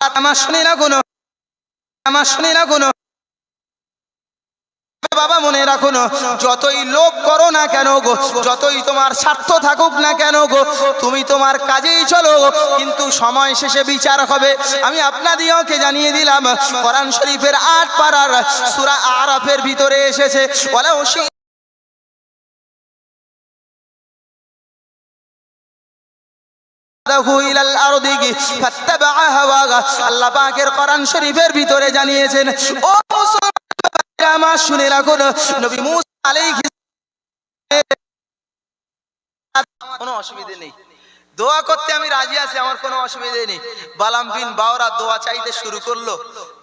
আমার শুনি না কোনো, আমার শুনি না বাবা মনে রাখুন যতই লোভ করো না কেন গো, যতই তোমার স্বার্থ থাকুক না কেন গো, তুমি তোমার কাজেই চলো, কিন্তু সময় শেষে বিচার হবে। আমি আপনাদিওকে জানিয়ে দিলাম, কোরআন শরীফের আট পাড়ার সূরা আরাফের ভিতরে এসেছে বলে শরীফের ভিতরে জানিয়েছেন, ও আমার শুনে রাখুন নবী কোনো অসুবিধে নেই। দোয়া করতে আমি রাজি আছি, আমার কোনো অসুবিধে নেই। বালাম বিন বাওরা দোয়া চাইতে শুরু করল।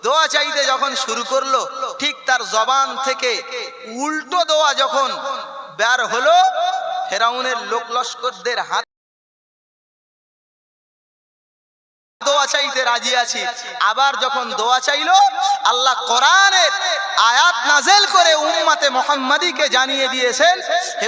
দোয়া চাইতে যখন শুরু করল, ঠিক তার জবান থেকে উল্টো দোয়া যখন বের হলো, ফেরাউনের লোক লস্করদের হাত দোয়া চাইতে রাজি আছি। আবার যখন দোয়া চাইল, আল্লাহ কোরআনের আয়াত নাজেল করে উম্মাতে মোহাম্মদীকে জানিয়ে দিয়েছেন